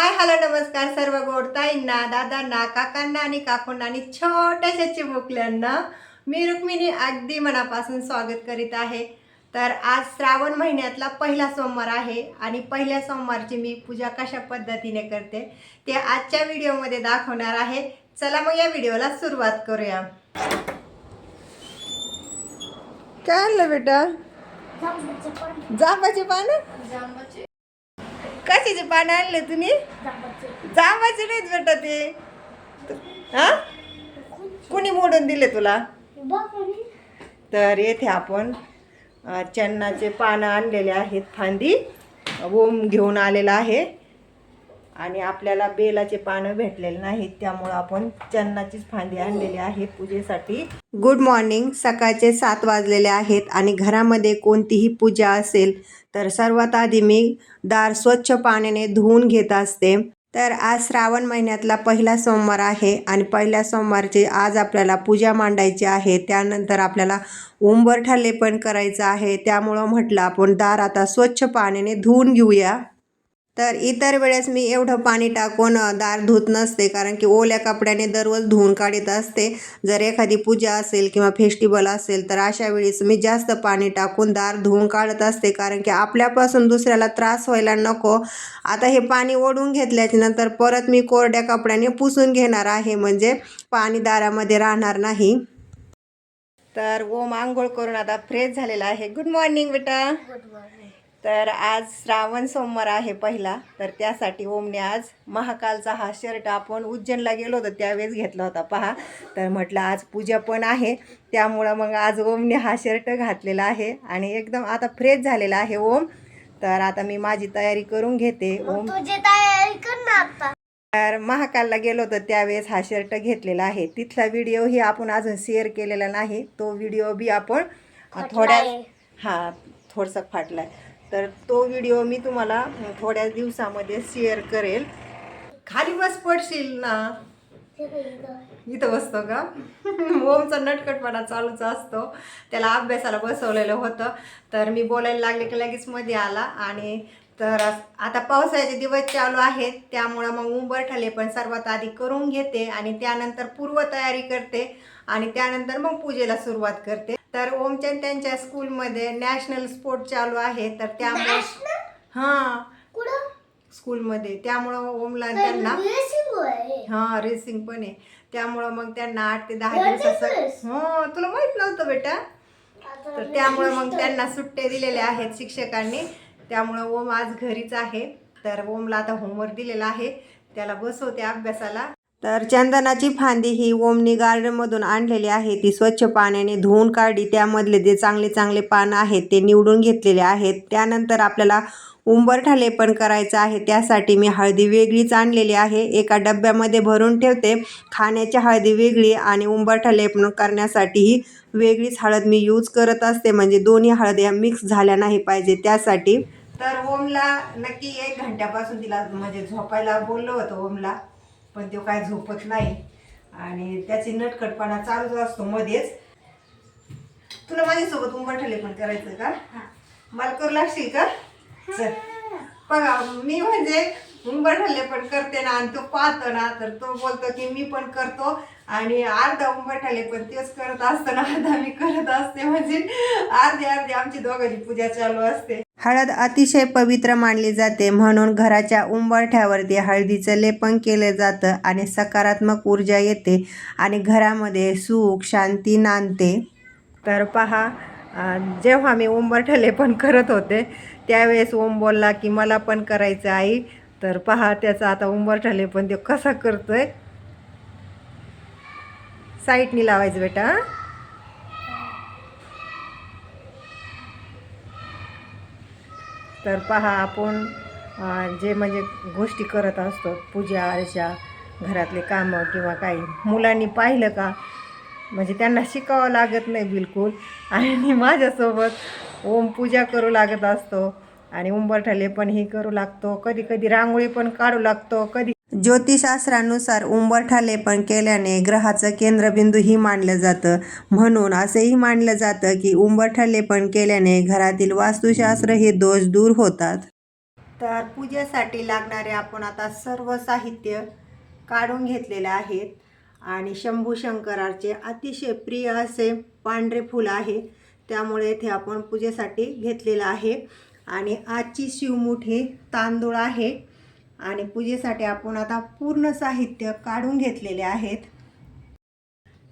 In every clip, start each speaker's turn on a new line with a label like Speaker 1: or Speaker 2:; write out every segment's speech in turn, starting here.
Speaker 1: Hi hello नमस्कार सर्व गोडताईंना दादांना काकांना आणि काकूंना आणि छोट्याशा चिमुकल्यांना मी रुक्मिणी अगदी मनापासून स्वागत करीत आहे. तर आज श्रावण महिन्यातला पहिला सोमवार आहे आणि पहिल्या सोमवारची मी पूजा कशा पद्धतीने करते ते आजच्या व्हिडिओमध्ये दाखवणार आहे. चला मग या व्हिडिओला सुरुवात करूया. काय बेटा? जांबाचे पानं? कशाचे पानं आणले तुम्ही? जांबाचे नाहीत बेटा ते हा? कुणी मोडून दिले तुला? तर येथे आपण चन्नाचे पानं आणलेले आहेत फांदी. ओम घेऊन आलेला आहे. आणि आपल्याला बेलाचे पानं भेटलेले नाहीत त्यामुळं आपण चन्नाचीच फांदी आणलेली आहे पूजेसाठी. गुड मॉर्निंग सकाळचे सात वाजलेले आहेत आणि घरामध्ये कोणतीही पूजा असेल तर सर्वात आधी मी दार स्वच्छ पाण्याने धुवून घेत असते. तर आज श्रावण महिन्यातला पहिला सोमवार आहे आणि पहिल्या सोमवारची आज आपल्याला पूजा मांडायची आहे. त्यानंतर आपल्याला उंबरठा लेपण करायचं आहे. त्यामुळं म्हटलं आपण दार आता स्वच्छ पाण्याने धुवून घेऊया. तर इतर वेळेस मी एवढं पाणी टाकून दार धुत नसते. कारण की ओल्या कपड्याने दररोज धुवून काढत असते. जर एखादी पूजा असेल किंवा फेस्टिवल असेल तर अशा वेळेस मी जास्त पाणी टाकून दार धुवून काढत असते. कारण की आपल्यापासून दुसऱ्याला त्रास व्हायला नको. आता हे पाणी ओढून घेतल्याच्या नंतर परत मी कोरड्या कपड्याने पुसून घेणार आहे. म्हणजे पाणी दारामध्ये राहणार नाही. तर ओम आंघोळ करून आता फ्रेश झालेला आहे. गुड मॉर्निंग बेटा तर आज श्रावण सोमवार आहे पहिला तर त्यासाठी ओमने आज महाकालचा हा शर्ट आपण उज्जैनला गेलो होतो त्यावेळेस घेतला होता. पहा तर म्हटलं आज पूजा पण आहे त्यामुळं मग आज ओमने हा शर्ट घातलेला आहे आणि एकदम आता फ्रेश झालेला आहे ओम. तर आता मी माझी तयारी करून घेते ओम.
Speaker 2: तयारी कर ना आता.
Speaker 1: तर महाकालला गेलो होतो त्यावेळेस हा शर्ट घेतलेला आहे. तिथला व्हिडिओही आपण अजून शेअर केलेला नाही तो व्हिडिओ बी आपण थोड्या. हां थोडंसं फाटलाय. तर तो व्हिडिओ मी तुम्हाला थोड्याच दिवसामध्ये शेअर करेल. खाली बस पडशील ना? इथं बसतो का? ओमचा नटकटपणा चालूच असतो. त्याला अभ्यासाला बसवलेलं होतं. तर मी बोलायला लागले की लगेच मध्ये आला आणि तर आता पावसाळ्याचे दिवस चालू आहेत. त्यामुळं मग उंबरठले पण सर्वात आधी करून घेते आणि त्यानंतर पूर्वतयारी करते आणि त्यानंतर मग पूजेला सुरुवात करते. तर ओमच्या त्यांच्या स्कूलमध्ये नॅशनल स्पोर्ट चालू आहे तर त्यामुळे हां. स्कूलमध्ये. त्यामुळं ओमला त्यांना हा रेसिंग पण आहे. त्यामुळं मग त्यांना आठ ते दहा दिवसाचं हो तुला माहीत नव्हतं बेटा? तर त्यामुळं मग त्यांना सुट्टे दिलेले आहेत शिक्षकांनी. त्यामुळं ओम आज घरीच आहे. तर ओमला आता होमवर्क दिलेला आहे. त्याला बसवते अभ्यासाला. तर चंदनाची फांदी ही ओमनी गार्डनमधून आणलेली आहे. ती स्वच्छ पाण्याने धुवून काढली. त्यामधले जे चांगले चांगले पानं आहेत ते निवडून घेतलेले आहेत. त्यानंतर आपल्याला उंबरठाले पण करायचं आहे. त्यासाठी मी हळदी वेगळीच आणलेली आहे. एका डब्यामध्ये भरून ठेवते. खाण्याची हळदी वेगळी आणि उंबरठाले पण करण्यासाठीही वेगळीच हळद मी यूज करत असते. म्हणजे दोन्ही हळद्या मिक्स झाल्या नाही पाहिजे त्यासाठी. तर ओमला नक्की एक घंट्यापासून तिला म्हणजे झोपायला बोललो होतो ओमला. पण तो काय झोपत नाही. आणि त्याची नटखटपणा चालूच असतो मध्येच. तुला माझ्यासोबत उंबरठाले पण करायचं का? मला करू लागशील का? चल. बघा मी म्हणजे उंबरठाले पण करते ना आणि तो पाहतो ना तर तो बोलतो की मी पण करतो. आणि अर्धा उंबरठाले पण तेच करत असतो ना अर्धा मी करत असते. म्हणजे अर्धी अर्धी आमची दोघांची पूजा चालू असते. हळद अतिशय पवित्र मानली जाते. म्हणून घराच्या उंबरठ्यावरती हळदीचं लेपन केलं जातं आणि सकारात्मक ऊर्जा येते आणि घरामध्ये सुख शांती नांदते. तर पहा जेव्हा मी उंबरठा लेपन करत होते त्यावेळेस ओम बोलला की मला पण करायचं आई. तर पहा त्याचा आता उंबरठाले पण ते कसा आहे साईटनी लावायचं बेटा तर पहा आपण जे म्हणजे गोष्टी करत असतो पूजा अर्चा घरातले कामं किंवा काही. मुलांनी पाहिलं का? म्हणजे त्यांना शिकावं लागत नाही बिलकुल. आणि माझ्यासोबत ओम पूजा करू लागत असतो. आणि उंबरठाले पण हे करू लागतो. कधी कधी रांगोळी पण काढू लागतो. कधी ज्योतिषशास्त्रानुसार उंबरठाले पण केल्याने ग्रहाचं केंद्रबिंदू ही मानलं जातं. म्हणून असेही मानलं जातं की उंबरठाले पण केल्याने घरातील वास्तुशास्त्र हे दोष दूर होतात. तर पूजेसाठी लागणारे आपण आता सर्व साहित्य काढून घेतलेले आहेत. आणि शंभू शंकराचे अतिशय प्रिय असे पांढरे फूल आहे. त्यामुळे इथे आपण पूजेसाठी घेतलेलं आहे. आणि आजची शिवमूठ हे तांदूळ आहे. आणि पूजेसाठी आपण आता पूर्ण साहित्य काढून घेतलेले आहेत.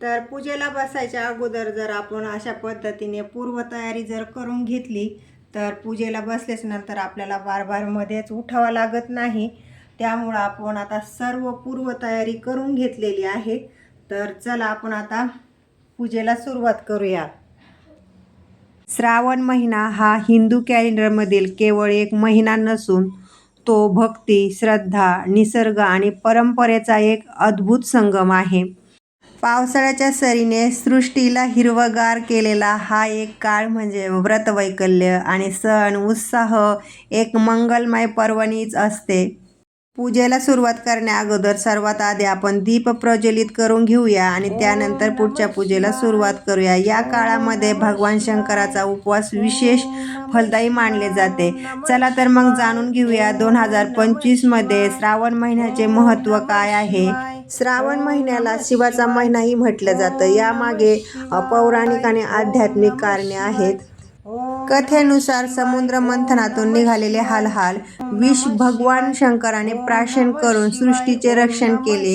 Speaker 1: तर पूजेला बसायच्या अगोदर जर आपण अशा पद्धतीने पूर्वतयारी जर करून घेतली तर पूजेला बसलेच नंतर आपल्याला बार बार मध्येच उठावं लागत नाही. त्यामुळं आपण आता सर्व पूर्वतयारी करून घेतलेली आहे. तर चला आपण आता पूजेला सुरुवात करूया. श्रावण महिना हा हिंदू कॅलेंडरमधील केवळ एक महिना नसून तो भक्ती श्रद्धा निसर्ग आणि परंपरेचा एक अद्भुत संगम आहे. पावसाळ्याच्या सरीने सृष्टीला हिरवगार केलेला हा एक काळ म्हणजे व्रतवैकल्य आणि सण उत्साह एक मंगलमय पर्वणीच असते. पूजेला सुरुवात करण्याअगोदर सर्वात आधी आपण दीप प्रज्वलित करून घेऊया आणि त्यानंतर पुढच्या पूजेला सुरुवात करूया. या काळामध्ये भगवान शंकराचा उपवास विशेष फलदायी मानले जाते. चला तर मग जाणून घेऊया दोन हजार पंचवीसमध्ये श्रावण महिन्याचे महत्त्व काय आहे? श्रावण महिन्याला शिवाचा महिनाही म्हटलं जातं. यामागे पौराणिक आणि आध्यात्मिक कारणे आहेत. कथेनुसार समुद्र मंथनातून निघालेले हालहाल विष भगवान शंकराने प्राशन करून सृष्टीचे रक्षण केले.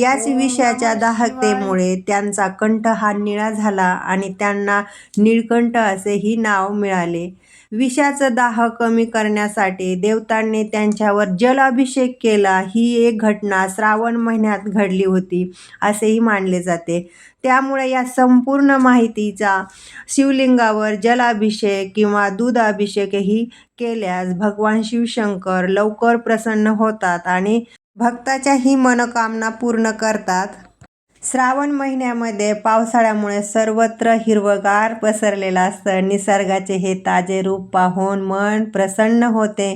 Speaker 1: याच विषयाच्या दाहकतेमुळे त्यांचा कंठ हा निळा झाला आणि त्यांना निळकंठ असेही नाव मिळाले. विषाचं दाह कमी करण्यासाठी देवतांनी त्यांच्यावर जलाभिषेक केला. ही एक घटना श्रावण महिन्यात घडली होती असेही मानले जाते. त्यामुळे या संपूर्ण माहितीचा शिवलिंगावर जलाभिषेक किंवा दूध अभिषेकही केल्यास भगवान शिवशंकर लवकर प्रसन्न होतात आणि भक्ताच्या ही मनोकामना पूर्ण करतात. श्रावण महिन्यामध्ये पावसाळ्यामुळे सर्वत्र हिरवगार पसरलेलं असतं. निसर्गाचे हे ताजे रूप पाहून मन प्रसन्न होते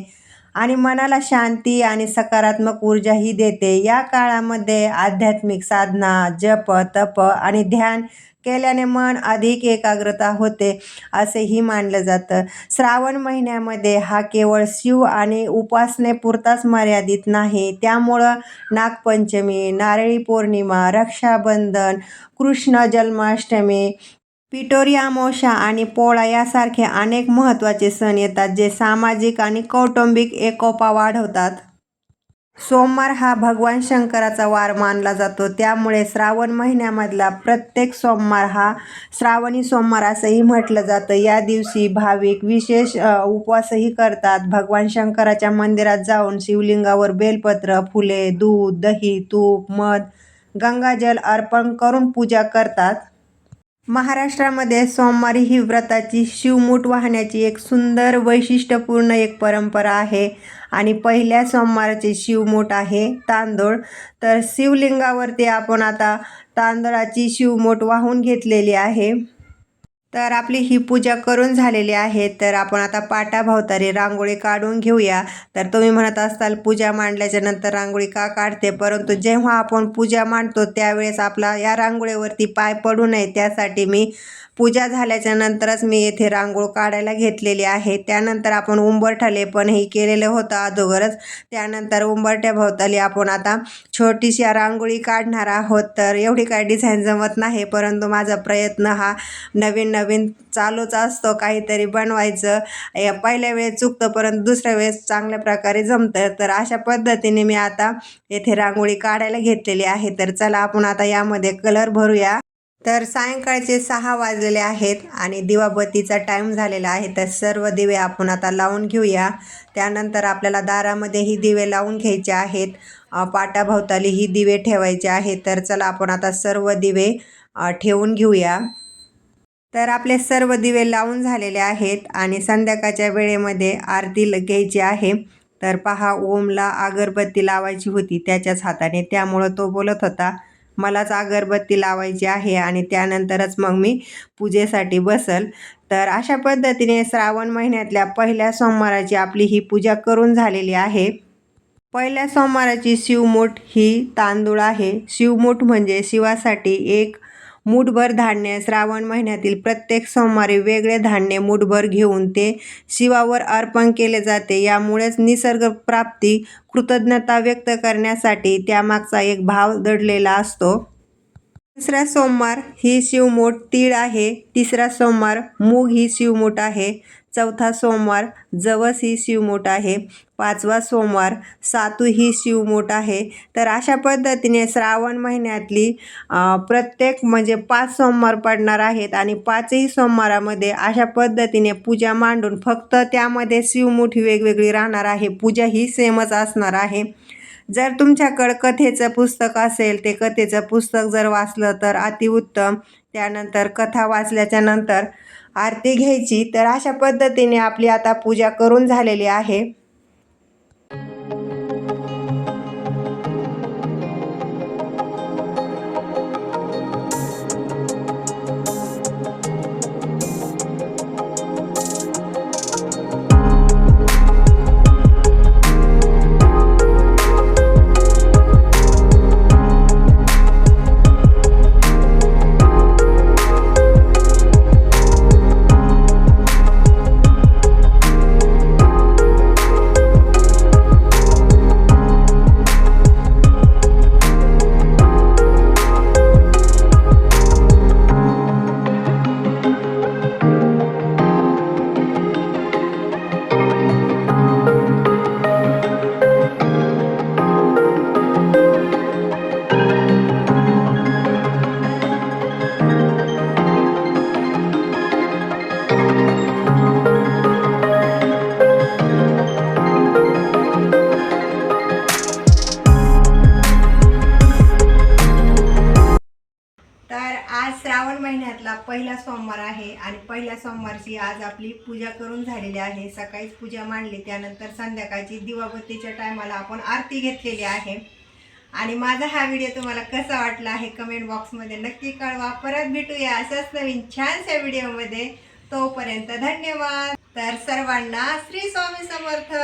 Speaker 1: आणि मनाला शांती आणि सकारात्मक ऊर्जाही देते. या काळामध्ये आध्यात्मिक साधना जप तप आणि ध्यान केल्याने मन अधिक एकाग्रता होते असेही मानलं जातं. श्रावण महिन्यामध्ये हा केवळ शिव आणि उपासनेपुरताच मर्यादित नाही त्यामुळं नागपंचमी नारळी पौर्णिमा रक्षाबंधन कृष्ण जन्माष्टमी पिटोरी अमावस्या आणि पोळा यासारखे अनेक महत्त्वाचे सण येतात जे सामाजिक आणि कौटुंबिक एकोपा वाढवतात. सोमवार हा भगवान शंकराचा वार मानला जातो. त्यामुळे श्रावण महिन्यामधला प्रत्येक सोमवार हा श्रावणी सोमवार असंही म्हटलं जातं. या दिवशी भाविक विशेष उपवासही करतात. भगवान शंकराच्या मंदिरात जाऊन शिवलिंगावर बेलपत्र फुले दूध दही तूप मध गंगाजल अर्पण करून पूजा करतात. महाराष्ट्रामध्ये सोमवारी ही व्रताची शिवमूठ वाहण्याची एक सुंदर वैशिष्ट्यपूर्ण एक परंपरा आहे. आणि पहिल्या सोमवारचे शिवमोठ आहे तांदूळ. तर शिवलिंगावरती आपण आता तांदळाची शिवमोठ वाहून घेतलेली आहे. तर आपली ही पूजा करून झालेली आहे. तर आपण आता पाटाभोवताली रांगोळी काढून घेऊया. तर तुम्ही म्हणत असाल पूजा मांडल्याच्या नंतर रांगोळी का काढते? परंतु जेव्हा आपण पूजा मांडतो त्यावेळेस आपला या रांगोळीवरती पाय पडू नये त्यासाठी मी पूजा झाल्याच्या नंतरच मी येथे रांगोळ काढायला घेतलेली आहे. त्यानंतर आपण उंबरठाले पण हे केलेलं होतं अगोदरच. त्यानंतर उंबरठ्याभोवताली आपण आता छोटीशी रांगोळी काढणार आहोत. तर एवढी काय डिझाईन जमत नाही परंतु माझा प्रयत्न हा नवीन नवीन चालूच असतो. काहीतरी बनवायचं. या पहिल्या वेळेस चुकतं परंतु दुसऱ्या वेळेस चांगल्या प्रकारे जमतं. तर अशा पद्धतीने मी आता येथे रांगोळी काढायला घेतलेली आहे. तर चला आपण आता यामध्ये कलर भरूया. तर सायंकाळचे सहा वाजलेले आहेत आणि दिवाबत्तीचा टाईम झालेला आहे. तर सर्व दिवे आपण आता लावून घेऊया. त्यानंतर आपल्याला दारामध्येही दिवे लावून घ्यायचे आहेत. पाटाभोवताली ही दिवे ठेवायचे आहेत. तर चला आपण आता सर्व दिवे ठेवून घेऊया. तर आपले सर्व दिवे लावून झालेले आहेत आणि संध्याकाळच्या वेळेमध्ये आरती ल- घ्यायची आहे. तर पहा ओमला अगरबत्ती लावायची होती त्याच्याच हाताने. त्यामुळं तो बोलत होता मलाच अगरबत्ती लावायची आहे आणि त्यानंतरच मग मी पूजेसाठी बसल. तर अशा पद्धतीने श्रावण महिन्यातल्या पहिल्या सोमवाराची आपली ही पूजा करून झालेली आहे. पहिल्या सोमवाराची शिवमूठ ही तांदूळ आहे. शिवमूठ म्हणजे शिवासाठी एक मूठभर धान्य श्रावण महिन्यातील प्रत्येक सोमवारी वेगळे धान्य मूठभर घेऊन ते शिवावर अर्पण केले जाते. यामुळेच निसर्ग प्राप्ती कृतज्ञता व्यक्त करण्यासाठी त्यामागचा एक भाव दडलेला असतो. दुसरा सोमवार ही शिवमोठ तीळ आहे. तिसरा सोमवार मूग ही शिवमोठ आहे. चौथा सोमवार जवस ही शिवमोठ आहे. पाचवा सोमवार सातू ही शिवमोठ आहे. तर अशा पद्धतीने श्रावण महिन्यातली प्रत्येक म्हणजे पाच सोमवार पडणार आहेत आणि पाचही सोमवारामध्ये अशा पद्धतीने पूजा मांडून फक्त त्यामध्ये शिवमुठी वेगवेगळी राहणार आहे. पूजा ही सेमच असणार आहे. जर तुमच्याकडं कथेचं पुस्तक असेल ते कथेचं पुस्तक जर वाचलं तर अतिउत्तम. त्यानंतर कथा वाचल्याच्या नंतर आरती घ्यायची. तर अशा पद्धतीने आपली आता पूजा करून झालेली आहे. आज श्रावण महिन्यातला पहिला सोमवार आहे आणि पहिल्या सोमवारची आज आपली पूजा करून झालेली आहे. सकाळीच पूजा मांडली त्यानंतर संध्याकाळची दिवाबत्तीच्या टायमाला आपण आरती घेतलेली आहे. आणि माझा हा व्हिडिओ तुम्हाला कसा वाटला आहे कमेंट बॉक्समध्ये नक्की कळवा. परत भेटूया अशाच नवीन छानशा व्हिडिओमध्ये. तोपर्यंत धन्यवाद. तर सर्वांना श्री स्वामी समर्थ.